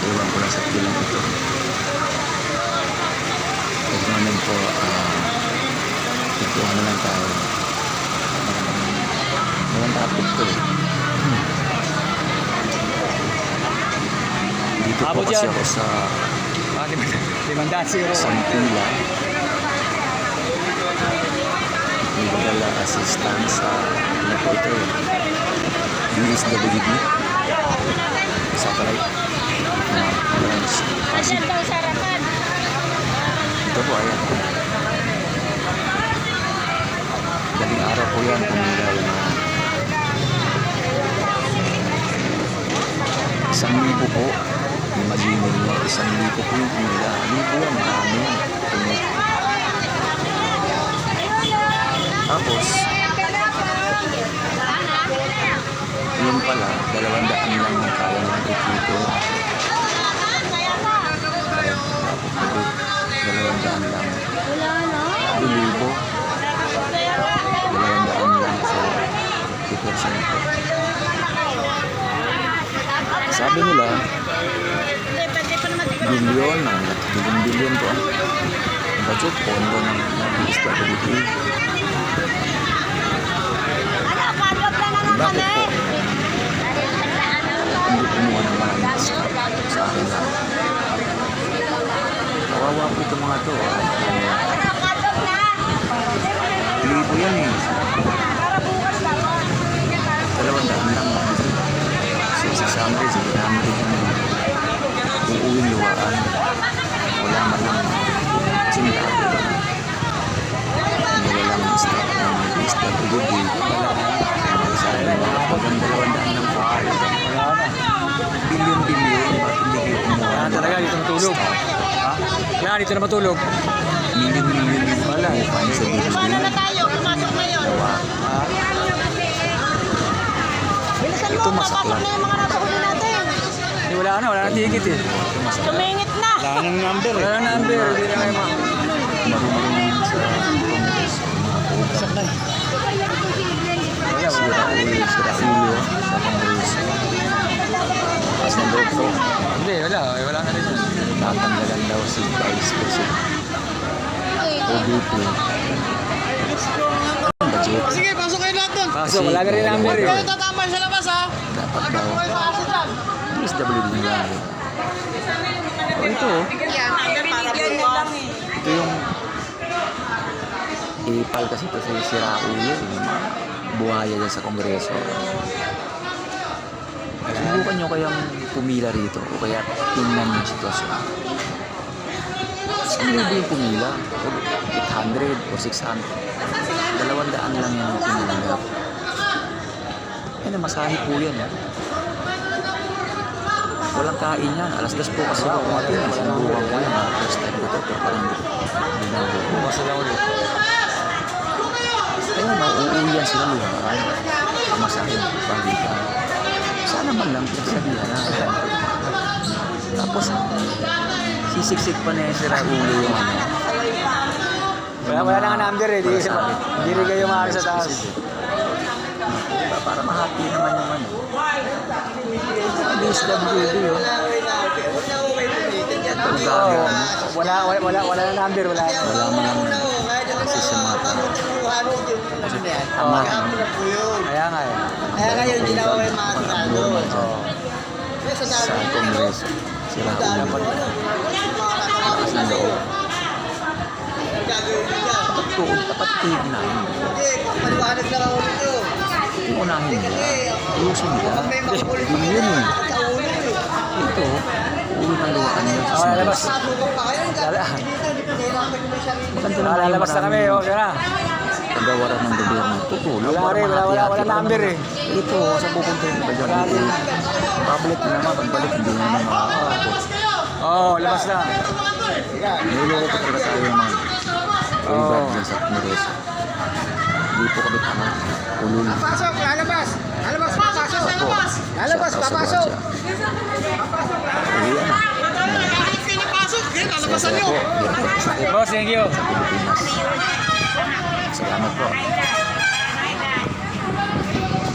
Iwan ko lang sa bilang ito. Good morning po. Uh, Ituhan na lang tayo. Walang topic ko eh. Dito po kasi ako sa Ah, limandaan siguro. Sampula. Nagdala assistant sa ano po ito eh. DSWD. Satellite. Daw sarapan? Ito po ayan. Galing araw po yan. Pumilaw na isang libo po. Imagine nyo, isang libo po yung pumila. Libo marami yan. Tapos, yun pala, dalawang daan lang ang kaya ng dito. Daan lang. Wala na. Yung libo. Dalawang daan lang sa 50% po. Sabi nila, bilyon na, bilyon bilyon po. Ang budget pondo ng ng DSWD. Ano, padlock na na lang Bakit kami. po? Hindi kumuha ng mga discount sa akin lang. Kawawa po itong mga to. Libo yan eh. Dalawang daan lang. So, 600, 700 yung uuwing luwaan. Dito na matulog. Milyon-milyon yung Wala eh. Paano sa bilyon? Paano na tayo? Pumasok ngayon. Gawa. Ha? Bilisan mo, Ito papasok na yung mga nasa huli natin. Hindi, wala na, wala na ticket eh. Tumingit na. Wala nang number eh. Wala nang number, hindi na kayo ma... Marunong sa Congress. Mga puta. Wala, Sira wala. ulo, sira ulo loob ko, Hindi, wala. eh, Wala na. Tatanggalan daw si Vice President. ODP. Ang budget. Sige, pasok kayo lahat doon. Kaso, wala na rin number eh. Kayo tatambay sa labas ha. Dapat daw. DSWD nila. Oh, ito. oh. Ito yung ipal kasi ito sa sira ulo. Yung mga buhaya dyan sa Kongreso. Subukan nyo kayang pumila rito o kaya tingnan yung sitwasyon. Saan libo yung pumila? O 800 o 600? Dalawang daan lang yung pumila. Yan ang masahe po yan. Eh. Walang kain yan. Alas das po kasi ako kumatin. Sinubukan ko yan. First time ko ito. Pero parang hindi na ako. Bukas na lang ulit. Sana man lang pinagsabihan na. Tapos, sisiksik pa na yung sira ulo yung ano. Wala, wala na nga number eh. Di, hindi rin kayo maaari sa taas. Diba? Para mahati naman yung ano. DSWD. Ito Oo. Wala, wala, wala, wala na number. Wala. Wala man lang kasi sa mga tao. Tama. Kaya nga eh. Kaya hindi na ako yung mga sigado. Oo. Sa Kongreso. Sila ulo. Lakas ng loob. Tapat tuon, tapat tuon na. Paliwanag lang ako dito. Yung unahin nila. Ayusin nila. Yun yun eh. sa. Ito, ulo ng luwaan nila. Oo, lalabas. Maganda yung lalabas na kami. maraming Oh, tara. Kagawaran ng gobyerno. Tutulong. Wala rin, wala- wala- wala number eh. Ito, sa pupunta yung iba dyan. Pabalik na naman. Pagbalik, hindi na naman makakapot. Oo, oh, labas na. Niloko ko talaga tayo ng mga Oo. Ulbad dyan sa. Hindi po kami tama. Ulul. Pasok, lalabas. Lalabas, papasok. Lalabas, Sa- sa papasok. Uwi na. Kahit napasok, eh, lalabasan nyo. sa Boss, thank you. Pilipinas. 我们的